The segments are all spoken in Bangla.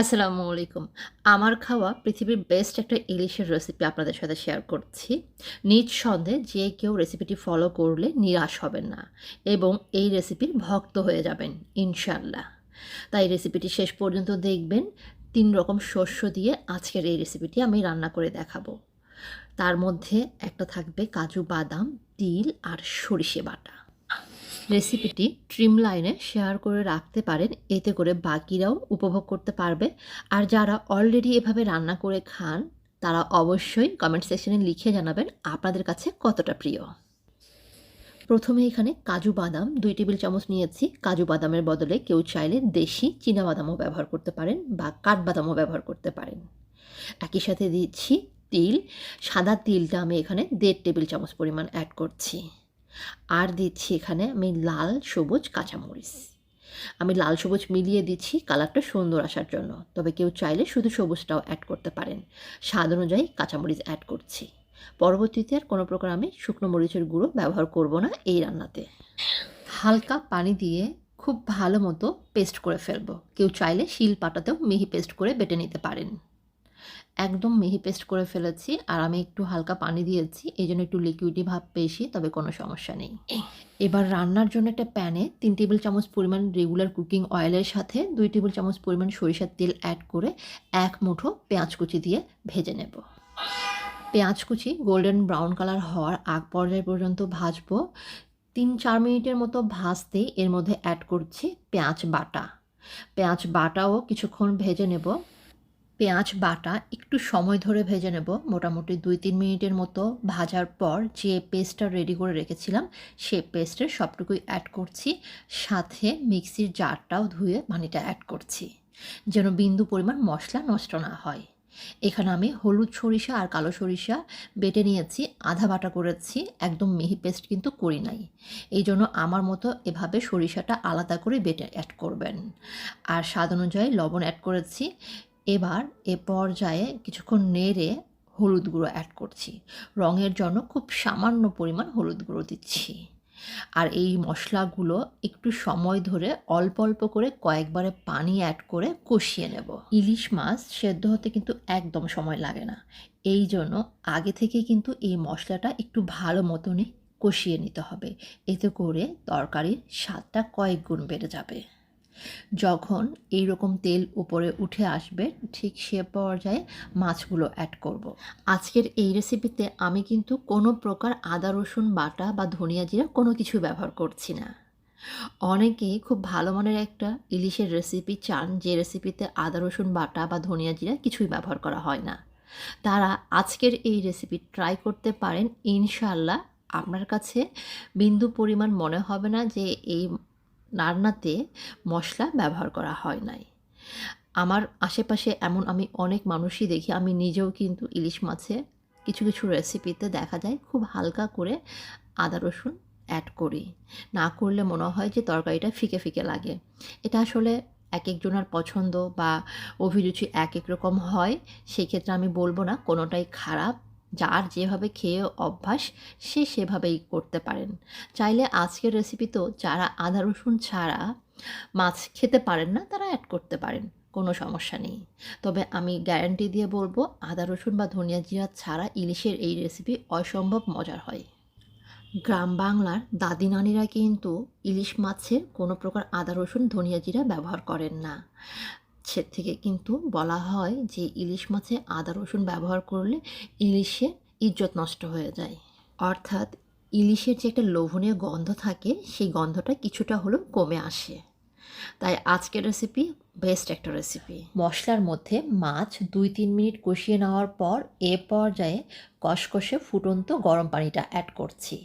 আসসালামু আলাইকুম। আমার খাওয়া পৃথিবীর বেস্ট একটা ইলিশের রেসিপি আপনাদের সাথে শেয়ার করছি। নিজ সন্দেহে যে কেউ রেসিপিটি ফলো করলে নিরাশ হবেন না এবং এই রেসিপির ভক্ত হয়ে যাবেন ইনশাল্লাহ তাই রেসিপিটি শেষ পর্যন্ত দেখবেন। তিন রকম শস্য দিয়ে আজকের এই রেসিপিটি আমি রান্না করে দেখাবো। তার মধ্যে একটা থাকবে কাজু বাদাম, তিল আর সরিষে বাটা। রেসিপিটি ট্রিম লাইনে শেয়ার করে রাখতে পারেন। এতে করে বাকিরাও উপভোগ করতে পারবে। আর যারা অলরেডি এভাবে রান্না করে খান, তারা অবশ্যই কমেন্ট সেকশনে লিখে জানাবেন আপনাদের কাছে কতটা প্রিয়। প্রথমে এখানে কাজু বাদাম দুই টেবিল চামচ নিয়েছি। কাজু বাদামের বদলে কেউ চাইলে দেশি বাদামও ব্যবহার করতে পারেন বা কাঠবাদামও ব্যবহার করতে পারেন। একই সাথে দিচ্ছি তিল। সাদা তিলটা আমি এখানে দেড় টেবিল চামচ পরিমাণ অ্যাড করছি। আর দিচ্ছি এখানে আমি লাল, সবুজ, কাঁচামরিচ। আমি লাল, সবুজ মিলিয়ে দিচ্ছি কালারটা সুন্দর আসার জন্য। তবে কেউ চাইলে শুধু সবুজটাও অ্যাড করতে পারেন। স্বাদ অনুযায়ী কাঁচামরিচ অ্যাড করছি। পরবর্তীতে আর কোনো প্রকার আমি শুকনো মরিচের গুঁড়ো ব্যবহার করব না এই রান্নাতে। হালকা পানি দিয়ে খুব ভালো মতো পেস্ট করে ফেলব। কেউ চাইলে শিল পাটাতেও মিহি পেস্ট করে বেটে নিতে পারেন। একদম মিহি পেস্ট করে ফেলেছি আর আমি একটু হালকা পানি দিয়েছি, এই জন্য একটু লিকুইডি ভাব পেয়েছি, তবে কোনো সমস্যা নেই। এবার রান্নার জন্য একটা প্যানে তিন টেবিল চামচ পরিমাণ রেগুলার কুকিং অয়েলের সাথে দুই টেবিল চামচ পরিমাণ সরিষার তেল অ্যাড করে এক মুঠো পেঁয়াজ কুচি দিয়ে ভেজে নেব। পেঁয়াজ কুচি গোল্ডেন ব্রাউন কালার হওয়ার আগ পর্যায় পর্যন্ত ভাজবো। তিন চার মিনিটের মতো ভাজতেই এর মধ্যে অ্যাড করছি পেঁয়াজ বাটা। পেঁয়াজ বাটাও কিছুক্ষণ ভেজে নেব। পেঁয়াজ বাটা একটু সময় ধরে ভেজে নেব। মোটামুটি দুই তিন মিনিটের মতো ভাজার পর যে পেস্টটা রেডি করে রেখেছিলাম, সে পেস্টের সবটুকুই অ্যাড করছি। সাথে মিক্সির জারটাও ধুয়ে পানিটা অ্যাড করছি, যেন বিন্দু পরিমাণ মশলা নষ্ট না হয়। এখানে আমি হলুদ সরিষা আর কালো সরিষা বেটে নিয়েছি, আধা বাটা করেছি, একদম মিহি পেস্ট কিন্তু করি নাই। এই জন্য আমার মতো এভাবে সরিষাটা আলাদা করে বেটে অ্যাড করবেন। আর স্বাদ অনুযায়ী লবণ অ্যাড করেছি। এবার এ পর্যায়ে কিছুক্ষণ নেড়ে হলুদ গুঁড়ো অ্যাড করছি। রঙের জন্য খুব সামান্য পরিমাণ হলুদ গুঁড়ো দিচ্ছি। আর এই মশলাগুলো একটু সময় ধরে অল্প অল্প করে কয়েকবারে পানি অ্যাড করে কষিয়ে নেব। ইলিশ মাছ সেদ্ধ হতে কিন্তু একদম সময় লাগে না। এই জন্য আগে থেকে কিন্তু এই মশলাটা একটু ভালো মতনই কষিয়ে নিতে হবে। এতে করে তরকারির স্বাদটা কয়েক গুণ বেড়ে যাবে। যখন এই রকম তেল উপরে উঠে আসবে, ঠিক সে পর্যায়ে মাছগুলো অ্যাড করব। আজকের এই রেসিপিতে আমি কিন্তু কোনো প্রকার আদা, রসুন, বাটা বা ধনিয়া জিরা কোনো কিছু ব্যবহার করছি না। অনেকেই খুব ভালো মানের একটা ইলিশের রেসিপি চান, যে রেসিপিতে আদা, রসুন, বাটা বা ধনিয়া জিরা কিছুই ব্যবহার করা হয় না। তারা আজকের এই রেসিপি ট্রাই করতে পারেন ইনশাল্লাহ আপনার কাছে বিন্দু পরিমাণ মনে হবে না যে এই রান্নাতে মশলা ব্যবহার করা হয় নাই। আমার আশেপাশে এমন আমি অনেক মানুষই দেখি, আমি নিজেও কিন্তু ইলিশ মাছে কিছু কিছু রেসিপিতে দেখা যায়, খুব হালকা করে আদা রসুন অ্যাড করি। না করলে মনে হয় যে তরকারিটা ফিকে ফিকে লাগে। এটা আসলে এক একজনের পছন্দ বা অভিরুচি এক এক রকম হয়, সেই ক্ষেত্রে আমি বলব না কোনোটাই খারাপ। যার যেভাবে খেয়ে অভ্যাস, সে সেভাবেই করতে পারেন। চাইলে আজকের রেসিপি তো যারা আদা রসুন ছাড়া মাছ খেতে পারেন না, তারা অ্যাড করতে পারেন, কোনো সমস্যা নেই। তবে আমি গ্যারান্টি দিয়ে বলব, আদা রসুন বা ধনিয়া জিরা ছাড়া ইলিশের এই রেসিপি অসম্ভব মজার হয়। গ্রাম বাংলার দাদি নানিরা কিন্তু ইলিশ মাছের কোনো প্রকার আদা রসুন, ধনিয়া জিরা ব্যবহার করেন না। সে থেকে কিন্তু বলা হয় যে ইলিশ মাছে আদা, রসুন ব্যবহার করলে ইলিশের ইজ্জত নষ্ট হয়ে যায়। অর্থাৎ ইলিশের যে একটা লোভনীয় গন্ধ থাকে, সেই গন্ধটা কিছুটা হলেও কমে আসে। তাই আজকের রেসিপি বেস্ট একটা রেসিপি মশলার মধ্যে মাছ দুই তিন মিনিট কষিয়ে নেওয়ার পর এ পর্যায়ে কষকষে ফুটন্ত গরম পানিটা অ্যাড করছি।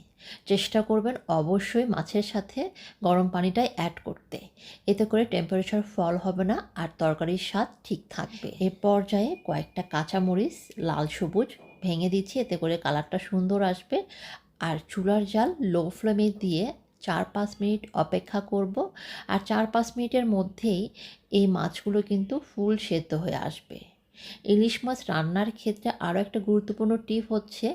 চেষ্টা করবেন অবশ্যই মাছের সাথে গরম পানিটাই অ্যাড করতে। এতে করে টেম্পারেচার ফল হবে না আর তরকারির স্বাদ ঠিক থাকবে। এ পর্যায়ে কয়েকটা কাঁচামরিচ, লাল সবুজ ভেঙে দিচ্ছি, এতে করে কালারটা সুন্দর আসবে। আর চুলার জাল লো ফ্লেমে দিয়ে চার পাঁচ মিনিট অপেক্ষা করব। আর চার পাঁচ মিনিটের মধ্যেই এই মাছগুলো কিন্তু ফুল সেদ্ধ হয়ে আসবে। ইলিশ মাছ রান্নার ক্ষেত্রে আরও একটা গুরুত্বপূর্ণ টিপ হচ্ছে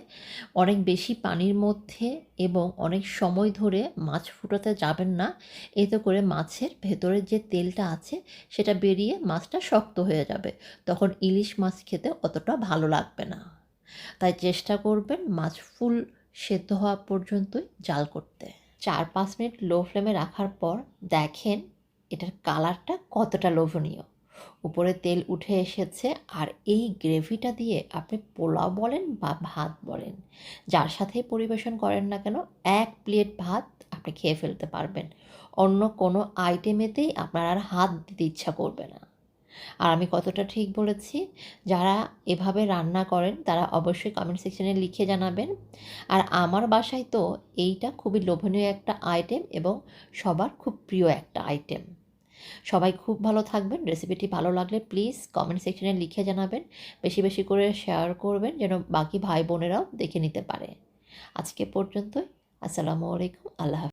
অনেক বেশি পানির মধ্যে এবং অনেক সময় ধরে মাছ ফুটাতে যাবেন না। এতে করে মাছের ভেতরের যে তেলটা আছে সেটা বেরিয়ে মাছটা শক্ত হয়ে যাবে। তখন ইলিশ মাছ খেতে অতটা ভালো লাগবে না। তাই চেষ্টা করবেন মাছ ফুল সেদ্ধ হওয়া পর্যন্তই জাল করতে। চার পাঁচ মিনিট লো ফ্লেমে রাখার পর দেখেন এটার কালারটা কতটা লোভনীয়। উপরে তেল উঠে এসেছে আর এই গ্রেভিটা দিয়ে আপনি পোলাও বলেন বা ভাত বলেন, যার সাথেই পরিবেশন করেন না কেন, এক প্লেট ভাত আপনি খেয়ে ফেলতে পারবেন। অন্য কোনো আইটেমেতেই আপনার আর হাত দিতে ইচ্ছা করবে না। আর আমি কতটা ঠিক বলেছি? যারা এভাবে রান্না করেন, তারা অবশ্যই কমেন্ট সেকশনে লিখে জানাবেন। আর আমার বাসায় তো এইটা খুবই লোভনীয় একটা আইটেম এবং সবার খুব প্রিয় একটা আইটেম সবাই খুব ভালো থাকবেন। রেসিপিটি ভালো লাগলে প্লিজ কমেন্ট সেকশনে লিখে জানাবেন। বেশি বেশি করে শেয়ার করবেন যেন বাকি ভাই বোনেরাও দেখে নিতে পারে। আজকে পর্যন্তই। আসসালামু আলাইকুম। আল্লাহ